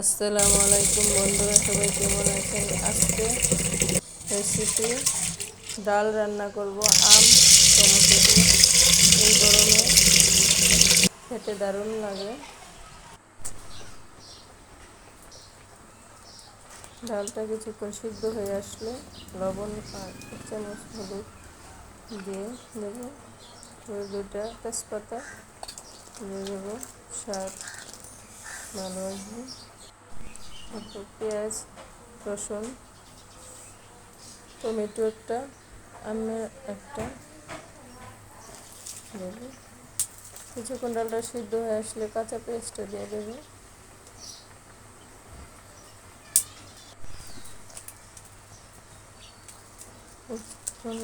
আসসালামু আলাইকুম বন্ধুরা, সবাই কেমন আছেন? আজকে রেসিপি ডাল রান্না করব, আম, টমেটো এই গরমে খেতে দারুণ লাগে। ডালটা কিছুক্ষণ সিদ্ধ হয়ে আসলে লবণ চামচ হলুদ দিয়ে দেবো। দুটা তেজপাতা দিয়ে দেবো, স্বাদ ভালো আসবে পেঁয়াজ, রসুন, টমেটো একটা, আমের একটা দেবো কিছুক্ষণ ডালটা সিদ্ধ হয়ে আসলে কাঁচা পেঁয়াজটা দিয়ে দেবো।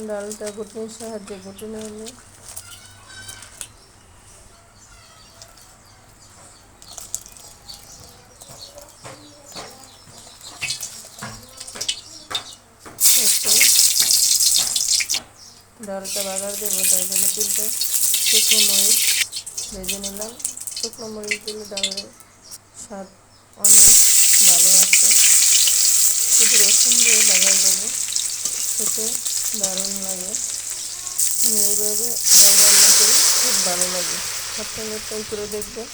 ডালটা ঘুটনির সাহায্যে ঘুটে নেবে ডালটা বাগার দেবো, তাই জন্য তিনটে শুকনো মরিচ ভেজে নিলাম। শুকনো মরিচ দিলে ডালের স্বাদ অনেক ভালো আসে। শুধু রসুন দিয়ে বাগার দেবো, খেতে দারুণ লাগে। আমি এইভাবে রান্না করি, খুব ভালো লাগে। আপনারা ট্রাই করে দেখবেন।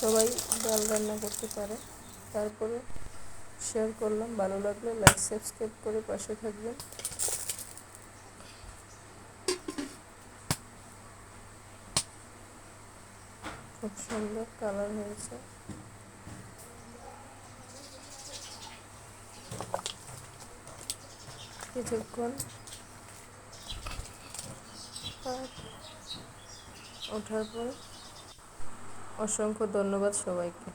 সবাই ডাল রান্না করতে পারে, তারপরে শেয়ার করলাম, ভালো লাগলে লাইক সাবস্ক্রাইব করে পাশে থাকবেন। খুব সুন্দর কালার হয়েছে। কিছুক্ষণ ওঠার পর অসংখ্য ধন্যবাদ সবাইকে।